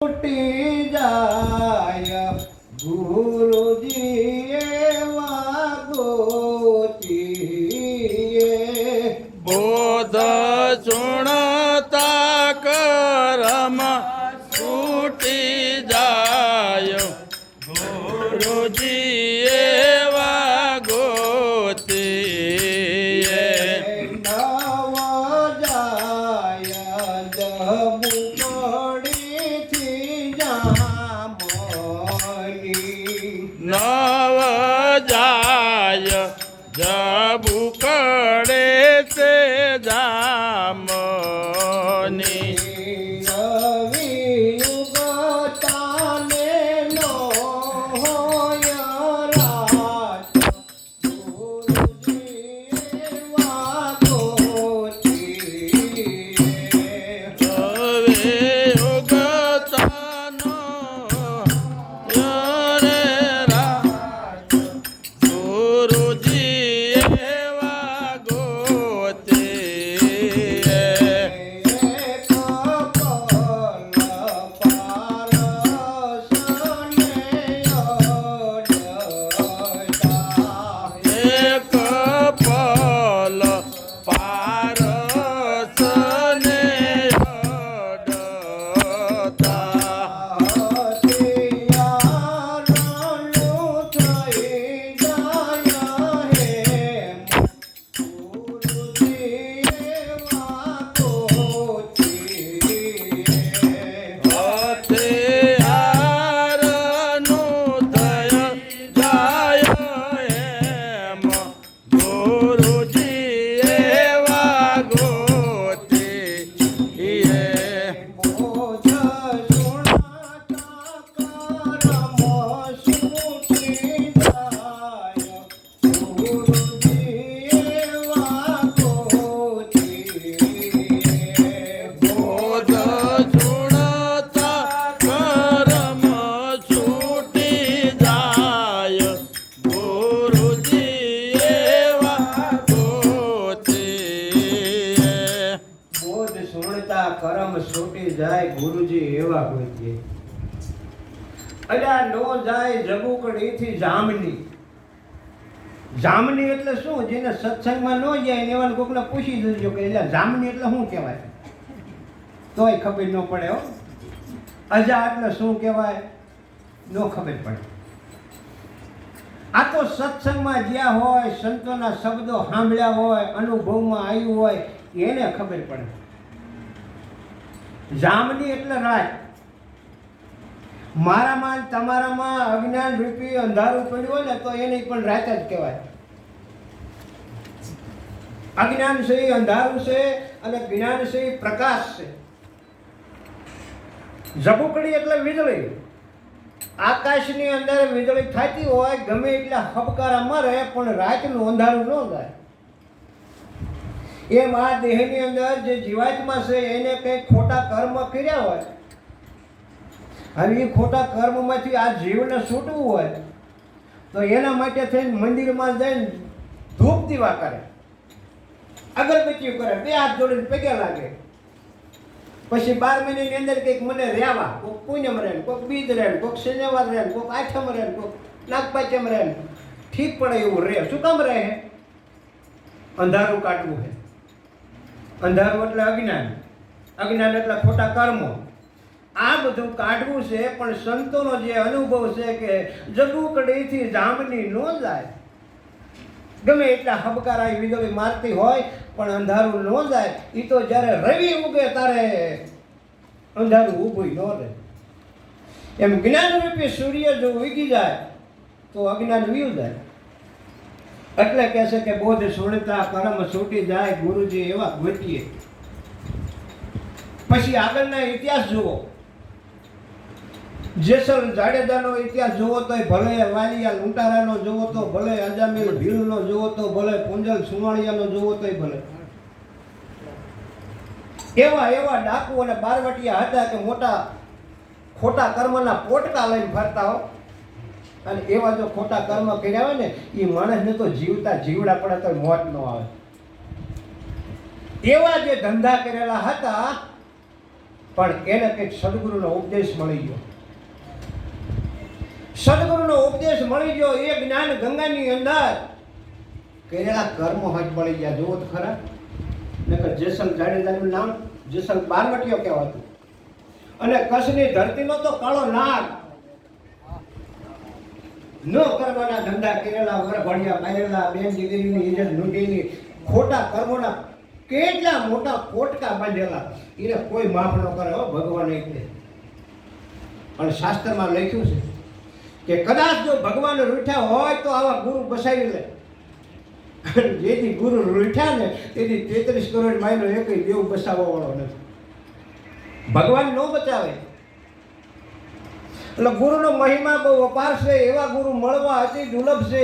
છૂટી ना સુણતા કરમ છૂટી જાય ગુરુજી એવા ગોતીએ અલ્યા નો જાય જબુકડીથી જામની. જામની એટલે શું? જેને સત્સંગમાં ન જાય ને એવા કોકને પૂછી દેજો કે એટલે જામની એટલે શું કહેવાય? તોય ખબર ન પડે હો. અજા એટલે શું કહેવાય? ન ખબર પડે. આ તો સત્સંગમાં જ્યાં હોય, સંતોના શબ્દો સાંભળ્યા હોય, અનુભવમાં આવ્યું હોય, એને ખબર પડે. જામની એટલે રાત મારામાં તમારામાં અજ્ઞાન રૂપી અંધારું પડ્યું હોય ને તો એને પણ રાત જ કહેવાય. અજ્ઞાન છે, અંધારું છે અને જ્ઞાન છે, પ્રકાશ છે. ઝબુકડી એટલે વીજળી. આકાશની અંદર વીજળી થતી હોય, ગમે એટલા હબકારા મરે પણ રાતનું અંધારું ન જાય એમ આ દેહની અંદર જે જીવાત્મા છે, એને કંઈક ખોટા કર્મ કર્યા હોય. હવે એ ખોટા કર્મમાંથી આ જીવને છૂટવું હોય, તો એના માટે થઈને મંદિરમાં જઈને ધૂપ દીવા કરે. અગરબત્તીઓ કરે, બે હાથ જોડીને પગે લાગે. પછી બાર મહિનાની અંદર કંઈક મને રહેવા કોઈક પૂનમ રહે કોઈક બીજ રહે કોઈક શનિવાર રહે કોઈક આઠમ રહે કોઈક નાગપાચમ રહે ઠીક પડે એવું રહે. શું કામ રહે? અંધારું કાઢવું છે અંધારું એટલે અજ્ઞાન. અજ્ઞાન એટલે ખોટા કર્મો. આ બધું કાઢવું છે, પણ સંતોનો જે અનુભવ છે કે જગુકડીથી જામની ન જાય. ગમે એટલા હબકારા વિગવી મારતી હોય, પણ અંધારું ન જાય. એ તો જ્યારે રવિ ઉગે ત્યારે અંધારું ઊભું ન રહે. એમ જ્ઞાનરૂપી સૂર્ય જો ઉગી જાય, તો અજ્ઞાન વીયું જાય એટલે કહે છે કે બોધ સુણતા કર્મ છૂટી જાય ગુરુજી એવા ગોતીએ. પછી આગળના ઇતિહાસ જુઓ. જેસલ જાડેજાનો ઇતિહાસ જુઓ તો ભલે વાલિયા લૂંટારાનો જુઓ તો ભલે અજામિલ ભીલનો જુઓ તો ભલે પુંજલ સુવાણિયાનો જુઓ તો ભલે. એવા એવા ડાકુ અને બારવટિયા હતા કે મોટા ખોટા કર્મના પોટકા લઈને ફરતા હો. અને એવા જો ખોટા કર્મ કર્યા હોય ને એ માણસને તો જીવતા જીવડા પડે તો મોત ન આવે. એવા જે ધંધા કરેલા હતા, પણ એને કંઈક સદગુરુનો ઉપદેશ મળી ગયો. સદગુરુનો ઉપદેશ મળી ગયો, એ જ્ઞાન ગંગાની અંદર કરેલા કર્મો હજ મળી ગયા. જુઓ તો ખરા. નકર જેસલ જાડેજાનું નામ જેસલ બારવટીયો કહેવાતું. અને કચ્છની ધરતીનો તો કાળો નાગ. ન કરવાના ધંધા કરેલા, વરઘોડિયા મારેલા, બેન દીકરીની ઇજ્જત લૂંટીની, ખોટા કર્મોના કેટલા મોટા કોટકા બાંધેલા. એને કોઈ માફ ન કરે હો, ભગવાન એક પણ શાસ્ત્રમાં લખ્યું છે કે કદાચ જો ભગવાન રૂઠ્યા હોય તો આવા ગુરુ બસાવી લે. જેથી ગુરુ રૂઠ્યા ને, તેથી તેત્રીસ કરોડ માયનો એક દેવ બસાવવા વાળો નથી. ભગવાન ન બચાવે. એટલે ગુરુનો મહિમા બહુ અપાર છે એવા ગુરુ મળવા અતિ દુર્લભ છે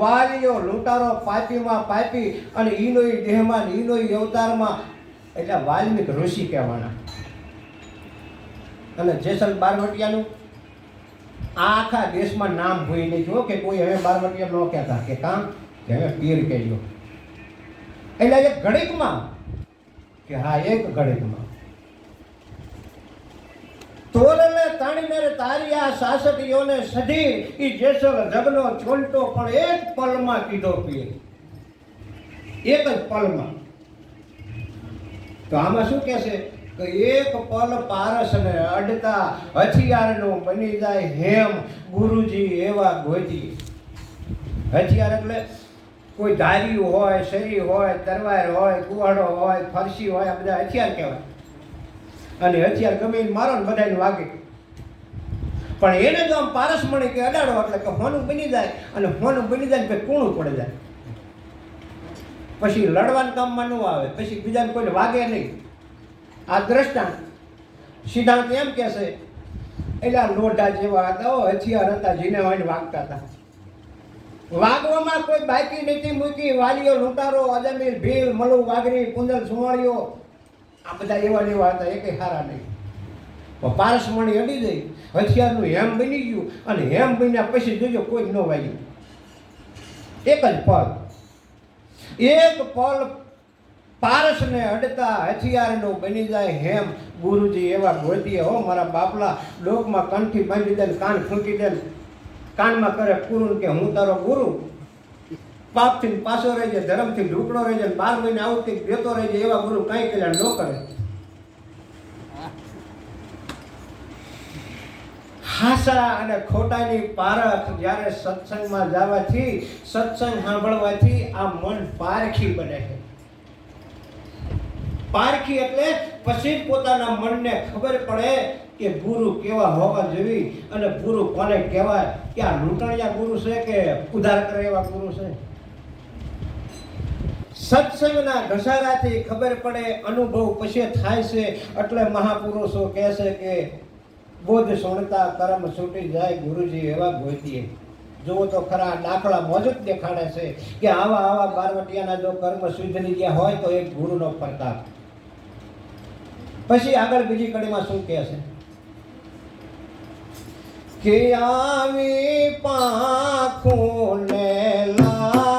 વાલીઓ લૂંટારો પાપીમાં પાપી અને ઈનોઈ દેહમાં ઈનોઈ અવતારમાં, એટલે વાલ્મિક ઋષિ કહેવાના. અને જેસલ બારવટિયાનું, આખા દેશમાં નામ ભૂઈ નહીં જો કે કોઈ હવે બારવટિયા ન કહેતા, કે કામ કે હવે પીર કહેજો એટલે એક ઘડીકમાં, કે હા, એક ઘડીકમાં. તોરલે તાણીને મેરે તારી આ સાસટીઓને સધી એ જેસલ જગનો છોલટો પણ એક પલમાં કીધો પીએ. એક જ પલમાં. તો આમાં શું કહેશે કે એક પલ પારસને અડતા હથિયારનું બની જાય હેમ. ગુરુજી એવા ગોતી હથિયાર એટલે કોઈ ધાર્યું હોય, શરી હોય, તરવાર હોય, કુવાડો હોય, ફરસી હોય, આ બધા હથિયાર કહેવાય. અને હથિયાર ગમે મારો ને બધાને વાગે. પણ એને જો આમ પારસ મળે કે અડાડો એટલે કે હોનું બની જાય અને હોનું બની જાય પછી કૂણું પડે જાય. પછી લડવાના કામમાં ન આવે, પછી બીજાને કોઈને વાગે નહીં. આ દ્રષ્ટાંત. સિદ્ધાંત એમ કહેશે એટલે આ લોઢા જેવા હતા હથિયાર હતા જીને હોય વાગતા હતા. વાગવામાં કોઈ બાકી નથી મૂકી, વાલીઓ લૂંટારો અજમીર ભીલ, મલુ, વાઘરી કુંદલ સુવાળીઓ. આ બધા એવા એવા હતા કંઈ સારા નહીં. પારસમણી અડી ગઈ. હથિયારનું હેમ બની ગયું અને હેમ બન્યા પછી જોજો કોઈ ન વાગ્યું. એક જ પલ એક પલ પારસને અડતા હથિયારનું બની જાય હેમ. ગુરુજી એવા ગોતીએ હો, મારા બાપલા, લોકમાં કંઠી બાંધી દે કાન ફૂંકી દે કાનમાં કરે પૂરું કે હું તારો ગુરુ? પાપથી પાછો રહી જાય ધર્મથી ઢૂકડો રહી જાય બાર મહિને આવતી દેતો રહી જાય એવા ગુરુ કાંઈ કલ્યાણ ન કરે. હાસા અને ખોટાની પારખ જ્યારે સત્સંગમાં જવાથી, સત્સંગ સાંભળવાથી આ મન પારખી બને છે. પારખી એટલે પછી પોતાના મનને ખબર પડે કે ગુરુ કેવા હોવા જોઈએ અને ગુરુ કોને કહેવાય? કે આ લૂંટણિયા ગુરુ છે કે ઉધાર કરે એવા ગુરુ છે? સત્સંગના ઘસારાથી ખબર પડે, અનુભવ પછી થાય છે. એટલે મહાપુરુષો કહે છે કે બોધ સુણતા કર્મ છૂટી જાય ગુરુજી એવા ગોતીએ. જુઓ તો ખરા દાખલા મોજૂદ દેખાડે છે કે આવા આવા બારવટિયાના જો કર્મ સુધરી ગયા હોય તો એક ગુરુનો પ્રતાપ પછી આગળ બીજી કડીમાં શું કહે છે? કે આવી પાખું ને લાગી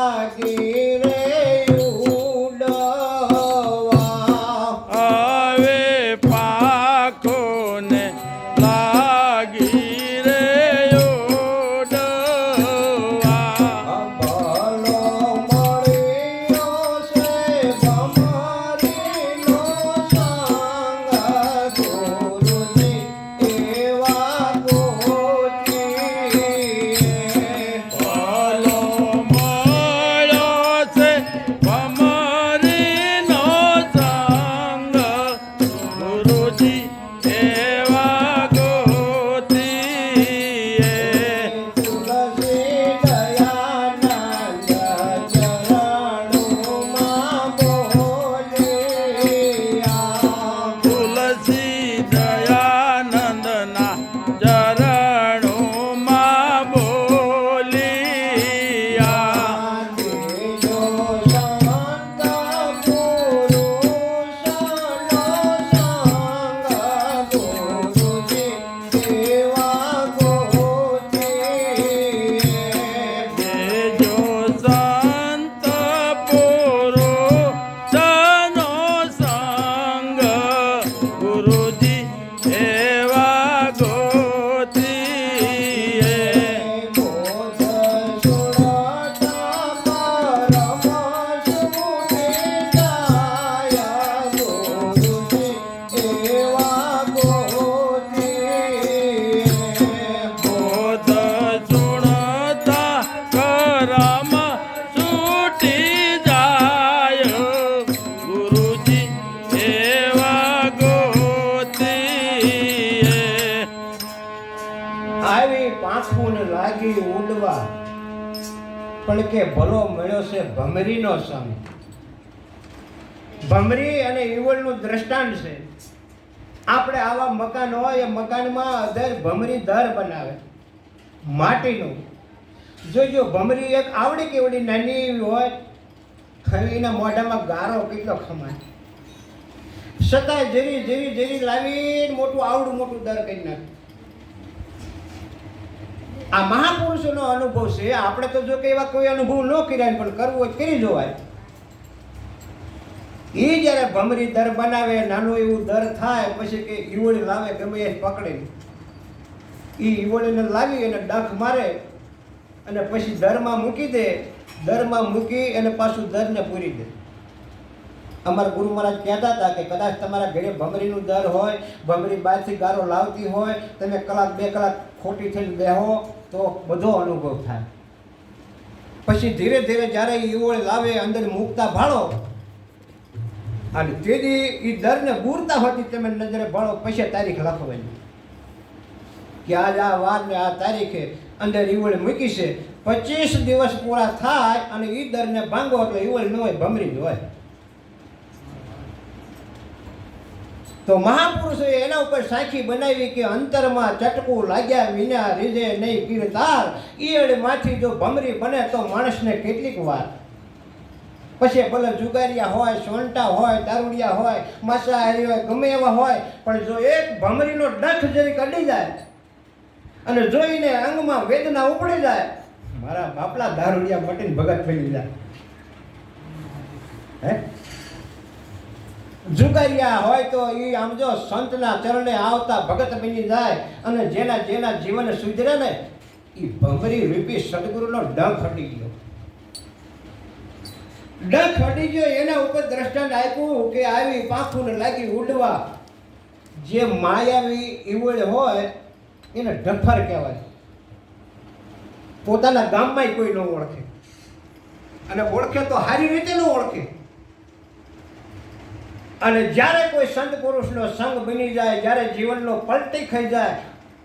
પણ કે ભલો મળ્યો છે ભમરીનો સમય ભમરી અને ઈવળનું દ્રષ્ટાંત છે. આપણે આવા મકાન હોય એ મકાનમાં અધર ભમરી દર બનાવે. માટીનું. જોજો ભમરી એક આવડી કેવડી નાની એવી હોય એના મોઢામાં ગારો કેટલો ખમાય. છતાંય જેરી જેરી જેરી લાવી મોટું, આવડું મોટું દર કરી નાખે. આ મહાપુરુષોનો અનુભવ છે, આપણે તો જો કે એવા કોઈ અનુભવ ન કર્યા પણ કરવો જ કરી જોવાય. એ જ્યારે ભમરી દર બનાવે, નાનું એવું દર થાય, પછી કે ઈવળી લાવે, ગમે એ પકડે. એ ઈવળીને લાવી અને ડંખ મારે અને પછી દરમાં મૂકી દે. દરમાં મૂકી અને પાછું દરને પૂરી દે. અમારા ગુરુ મહારાજ કહેતા હતા કે કદાચ તમારા ઘરે ભમરીનું દર હોય, ભમરી બહારથી ગારો લાવતી હોય, તમે કલાક બે કલાક ખોટી થઈને બેહો, તો બધો અનુભવ થાય. પછી ધીરે ધીરે જ્યારે ઈવળ લાવે, અંદર મૂકતા ભાળો. અને તેથી એ દરને બૂરતા હોતી તમે નજરે ભાળો, પછી તારીખ લખવાની. કે આજ આ વાર આ તારીખે અંદર ઈવળ મૂકી છે. પચીસ દિવસ પૂરા થાય અને એ દરને ભાંગો એટલે ઈવળ ન હોય, ભમરી જ હોય. તો મહાપુરુષોએ એના ઉપર સાખી બનાવી કે અંતરમાં ચટકું લાગ્યા વિના રીજે નહીં ગીરતાર ઈયળ માથી જો ભમરી બને તો માણસને કેટલીક વાર. પછી ભલે જુગારિયા હોય, સોંટા હોય, દારૂડિયા હોય, માસાહારી હોય, ગમે એવા હોય, પણ જો એક ભમરીનો ડખ જરી અડી જાય અને જોઈને અંગમાં વેદના ઉપડી જાય, મારા બાપલા દારૂડિયા મટીને ભગત ફેલી જાય હે? જુગારિયા હોય તો એ આમ જો સંતના ચરણે આવતા ભગત બની જાય અને જેના જેના જીવન સુધરે ને એ ભમરી રૂપી સદગુરુનો ડંખ ફટી ગયો. ડંખ ફટી ગયો, એના ઉપર દ્રષ્ટાંત આપ્યું કે આવી પાંખું લાગી ઉડવા. જે માયાવી ઈવળ હોય, એને ડફર કહેવાય. પોતાના ગામમાંય કોઈ ન ઓળખે. અને ઓળખે તો સારી રીતે ન ઓળખે. અને જ્યારે કોઈ સંત પુરુષનો સંગ બની જાય, જ્યારે જીવનનો પલટી ખાઈ જાય,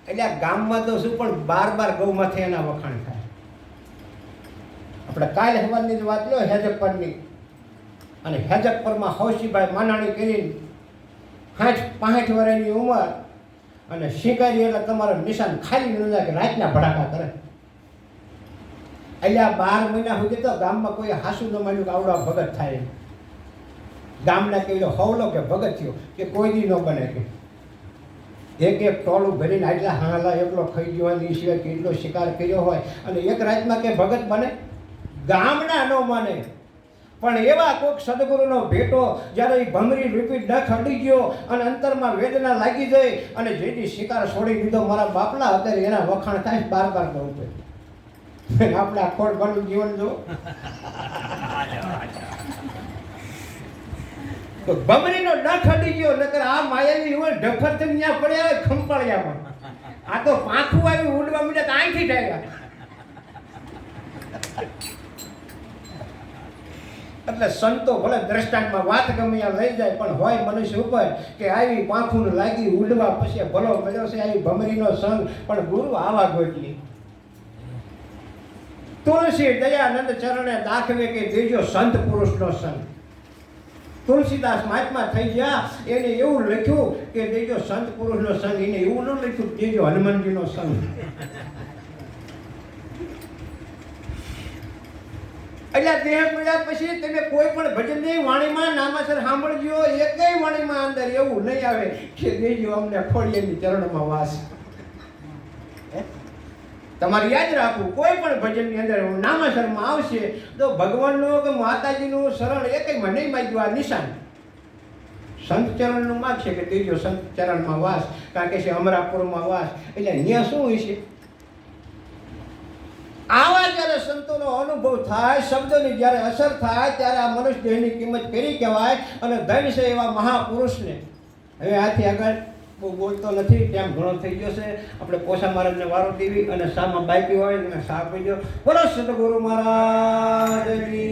એટલે ગામમાં તો શું પણ બાર બાર ગૌમાંથી એના વખાણ થાય. આપણે કાલ હવારની જ વાત લો હેજક પરની અને હેજક પરમાં હૌસીભાઈ માનાણી કરીને સાઠ પાંઠ વર્ષની ઉંમર અને શિકારી એટલે તમારો નિશાન ખાલી ન જાય કે રાતના ભડાકા કરે. એટલે બાર મહિના સુધી તો ગામમાં કોઈ હાસુ ન માન્યું કે આવડા ભગત થાય. ગામના કેલો હવલો કે ભગત થયો કે કોઈ દી ન બને કે. એક એક ટોળું ભરીને આટલા હાલા એકલો ખાઈ ગયો હોય એ સિવાય કેટલો શિકાર કર્યો હોય અને એક રાતમાં કે ભગત બને? ગામના ન માને પણ એવા કોઈક સદગુરુનો ભેટો જ્યારે એ ભમરી રૂપી ડખ અડી ગયો અને અંતરમાં વેદના લાગી ગઈ અને જેથી શિકાર છોડી દીધો મારા બાપલા અત્યારે એના વખાણ થાય બાર બાર કરવું પડે આપણે ખોટ ભરનું જીવન જો તો ભમરીનો ડખ અડી ગયો, નકર આ માયાવી હોય ઢફરથી ત્યાં પડ્યા હોય ખંપાળિયામાં. આ તો પાંખું આવી ઉડવા માંડ્યા તો આંખી ઠાવ્યા એટલે સંતો ભલે દ્રષ્ટાંતમાં વાત ગમે આ લઈ જાય, પણ હોય મનુષ્ય ઉપર કે આવી પાંખું લાગી ઉડવા પછી ભલો મજો છે, આવી ભમરીનો સંગ. પણ ગુરુ આવા ગોટલી તુલસી દયાનંદ ચરણે દાખવે કે બીજો સંત પુરુષનો સંગ. તુલસીદાસ મહાત્મા થઈ ગયા. એને એવું લખ્યું કે દેજો સંત પુરુષનો સંગ, એને એવું ન લખ્યું દેજો હનુમાનજીનો સંગ. એટલે દેહ મળ્યા પછી તમે કોઈ પણ ભજનની વાણીમાં નામાસર સાંભળજો. એકય વાણીમાં અંદર એવું નહીં આવે કે દેજો અમને ખોડિયાની ચરણમાં વાસ? તમારે યાદ રાખવું કોઈ પણ ભજનની અંદર નામાસરમાં આવશે, તો ભગવાનનું કે માતાજીનું શરણ એકમાં નહીં માગ્યું, આ નિશાન. સંત ચરણનું માગ છે કે ત્રીજો સંત ચરણમાં વાસ, કારણ કે છે અમરાપુરમાં વાસ. એટલે અહીંયા શું હોય છે? આવા જ્યારે સંતોનો અનુભવ થાય, શબ્દોની જ્યારે અસર થાય, ત્યારે આ મનુષ્ય દેહની કિંમત કરી કહેવાય? અને ધન છે એવા મહાપુરુષને. હવે આથી આગળ બહુ બોલતો નથી ટાઈમ ઘણો થઈ ગયો છે આપણે પોસા મહારાજને વારો દેવી અને શામાં બાઈકી હોય અને શાહ દો બોલો, સદગુરુ મહારાજની.